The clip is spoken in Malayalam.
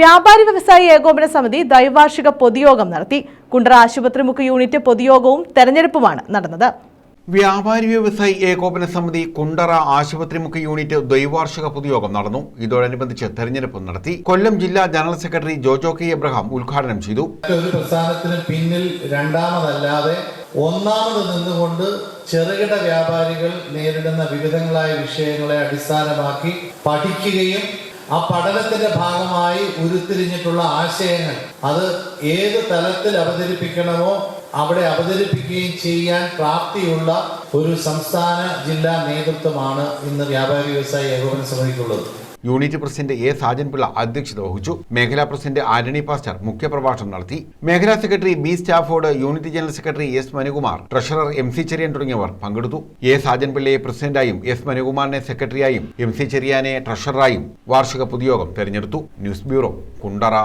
വ്യാപാരി വ്യവസായി ഏകോപന സമിതി ദൈവാർഷിക പൊതുയോഗം നടത്തി. കുണ്ടറ ആശുപത്രി മുക്ക് യൂണിറ്റ് പൊതുയോഗവും തെരഞ്ഞെടുപ്പുമാണ് നടന്നത്. വ്യാപാരി വ്യവസായി ഏകോപന സമിതി കുണ്ടറ ആശുപത്രിമുഖ യൂണിറ്റ് ദ്വൈവാർഷിക പൊതുയോഗം നടന്നു. ഇതോടനുബന്ധിച്ച് തെരഞ്ഞെടുപ്പ് നടത്തി. കൊല്ലം ജില്ലാ general secretary Jojo K Abraham ഉദ്ഘാടനം ചെയ്തു. ഒരു പ്രസ്ഥാനത്തിന് പിന്നിൽ രണ്ടാമതല്ലാതെ ഒന്നാമത് നിന്നുകൊണ്ട് ചെറുകിട വ്യാപാരികൾ നേരിടുന്ന വിവിധങ്ങളായ വിഷയങ്ങളെ അടിസ്ഥാനമാക്കി പഠിക്കുകയും ആ പഠനത്തിന്റെ ഭാഗമായി ഉരുത്തിരിഞ്ഞിട്ടുള്ള ആശയങ്ങൾ. അത് ഏത് തലത്തിൽ അവതരിപ്പിക്കണമോ അവിടെ അവതരിപ്പിക്കുകയും ചെയ്യാൻ പ്രാപ്തിയുള്ള ഒരു സംസ്ഥാന ജില്ലാ നേതൃത്വമാണ് ഇന്ന് വ്യാപാരി വ്യവസായ ഏകോപന സമിതിക്കുള്ളത്. യൂണിറ്റ് പ്രസിഡന്റ് എ സാജൻപിള്ള അധ്യക്ഷത വഹിച്ചു. മേഖലാ പ്രസിഡന്റ് ആന്റണി പാസ്റ്റർ മുഖ്യപ്രഭാഷണം നടത്തി. മേഖലാ secretary B Stafford unit general secretary S Manukumar treasurer M C Cherian തുടങ്ങിയവർ പങ്കെടുത്തു. എ സാജൻപിള്ളയെ പ്രസിഡന്റായും എസ് മനുകുമാറിനെ സെക്രട്ടറിയായും എം സി ചെറിയാനെ ട്രഷററായും വാർഷിക പൊതുയോഗം തെരഞ്ഞെടുത്തു. News bureau Kundara.